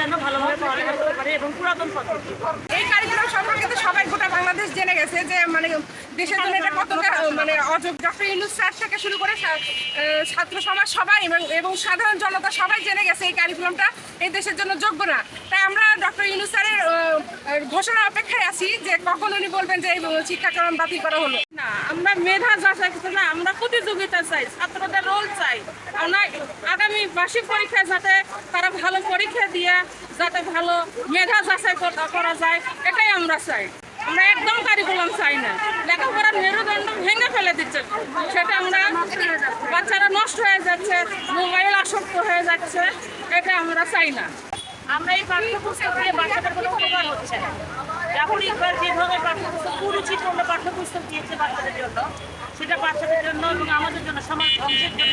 যেন ভালোভাবে পড়ালেখা করতে পারে এবং পুরাতন পদ্ধতি। এই কারিকুলাম সম্পর্কে তো সবাই গোটা বাংলাদেশ জেনে গেছে যে মানে দেশের জন্য এটা কতটা মানে অযোগ ডক্টর ইউনুস স্যার থেকে শুরু করে ছাত্র সমাজ সবাই এবং এবং সাধারণ জনতা সবাই জেনে গেছে এই কারিকুলামটা এই দেশের জন্য যোগ্য না। তাই আমরা ডক্টর ইউনুস স্যারের ঘোষণা অপেক্ষায় আছি যে কখন উনি বলবেন যে এই শিক্ষাক্রম বাতিল করা হলো। না, আমরা মেধা যাচাই করতে না আমরা প্রতিযোগিতা চাই, ছাত্রদের রোল চাই। আমরা আগামী বার্ষিক পরীক্ষায় যাতে তারা ভালো পরীক্ষা দিয়ে যাতে ভালো মেধা যাচাই করা যায়, এটাই আমরা চাই। আমরা একদম কারিকুলাম চাই না। লেখাপড়ার মেরুদণ্ড ভেঙে ফেলে দিচ্ছে। সেটা আমরা বাচ্চারা নষ্ট হয়ে যাচ্ছে মোবাইল আসক্ত হয়ে যাচ্ছে, এটা আমরা চাই না। আমরা এই পাঠ্যপুস্তক দিয়ে বাচ্চাদের কোনো উপকার হচ্ছে না। এখন ইকবাল যেভাবে পাঠ্যপুস্তক কুরুচিপূর্ণ পাঠ্যপুস্তক দিয়েছে বাচ্চাদের জন্য সেটা বাচ্চাদের জন্য এবং আমাদের জন্য সমাজ ধ্বংসের জন্য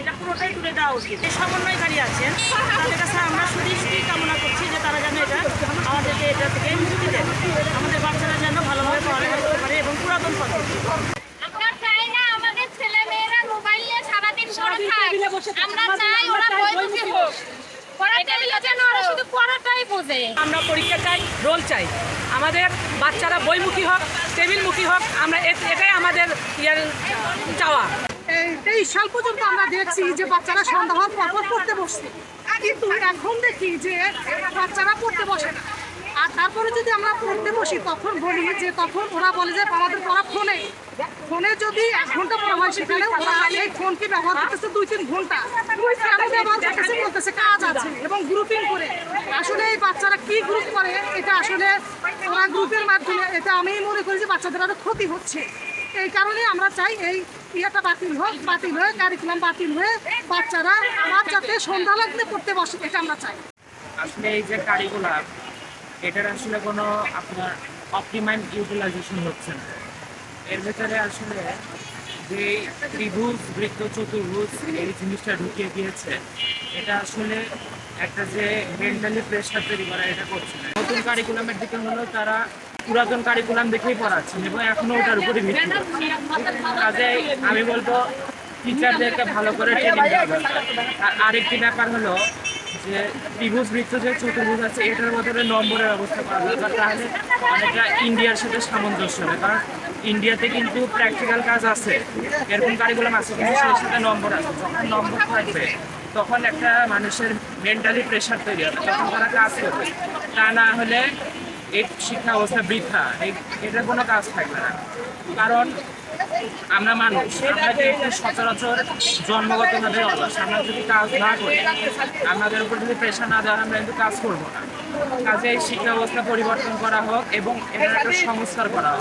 এটা পুরোটাই তুলে দেওয়া উচিত। এই সমন্বয়কারী আছেন তাদের কাছে আমরা শুধু শুধুই কামনা করছি যে তারা যেন এটা আমাদেরকে এটা থেকে মুক্তি দেন আমাদের বাচ্চারা যেন ভালোভাবে পড়ালেখা করতে পারে এবং পুরাতন পদ্ধতি আমরা চাই না আমাদের ছেলে মেয়েরা মোবাইল নিয়ে সারাদিন পড়ে থাক। আমরা চাই ওরা বইমুখী হোক আমরা পরীক্ষা চাই রোল চাই। আমাদের বাচ্চারা বইমুখী হোক টেবিলমুখী হোক আমরা এটাই আমাদের ইয়ের চাওয়া। এই সাল পর্যন্ত আমরা দেখছি যে বাচ্চারা সন্ধ্যা হওয়ার পর পর পড়তে বসছে কিন্তু এখন দেখি যে বাচ্চারা পড়তে বসে না। তারপরে যদি আমরা পড়তে বসি, তখন বলি যে, তখন ওরা বলে যে, আমাদের পড়া ফোনে। ফোনে যদি এক ঘণ্টা পড়া হয়, সেখানে ওরা এই ফোনকে ব্যবহার করতেছে দুই তিন ঘণ্টা। করতেছে, বলতেছে কাজ আছে এবং গ্রুপিং করে। আসলে এই বাচ্চারা কি গ্রুপ করে, এটা আসলে ওরা গ্রুপের মাধ্যমে, এটা আমি মনে করি যে বাচ্চাদের আরও ক্ষতি হচ্ছে। এই কারণে আমরা চাই এই ইয়েটা বাতিল হোক, বাতিল হয়ে কারিকুলাম বাতিল হয়ে বাচ্চারা আবার যাতে সন্ধ্যা লাগলে পড়তে বসে, এটা আমরা চাই। আসলে এই যে কারিকুলাম এটার আসলে কোনো আপনার অপটিমাইম ইউটিলাইজেশন হচ্ছে না। এর ভেতরে আসলে যে ত্রিভুজ, বৃত্ত, চতুর্ভুজ এই জিনিসটা ঢুকিয়ে দিয়েছে, এটা আসলে একটা যে মেন্টালি প্রেশার তৈরি করা, এটা করছে না। নতুন কারিকুলামের দিকে হলো তারা পুরাতন কারিকুলাম দেখেই পড়াচ্ছেন এবং এখনও ওটার উপরে ভিত্তি। কাজে আমি বলব টিচারদেরকে ভালো করে ট্রেনিং আর আরেকটি ব্যাপার হলো যে ত্রিভুজ বৃত্ত যে চতুর্ভুজ আছে, এটার মধ্যে নম্বরের ব্যবস্থা করা দরকার তাহলে অনেকটা ইন্ডিয়ার সাথে সামঞ্জস্য হবে, কারণ ইন্ডিয়াতে কিন্তু প্র্যাকটিক্যাল কাজ আছে। এরকম কারিকুলাম আছে, কিন্তু সেই সাথে নম্বর আছে। যখন নম্বর থাকবে, তখন একটা মানুষের মেন্টালি প্রেশার তৈরি হবে তখন তারা কাজ করবে। তা না হলে এই শিক্ষা ব্যবস্থা বৃথা এটার কোনো কাজ থাকবে না। কারণ আমরা মানুষ, আমরা কিন্তু সচরাচর জন্মগতভাবে অলস, আমরা যদি কাজ না করি, আমাদের উপর যদি প্রেশার না দেওয়া আমরা কিন্তু কাজ করব না। কাজে এই শিক্ষা ব্যবস্থা পরিবর্তন করা হোক এবং এটার একটা সংস্কার করা হোক।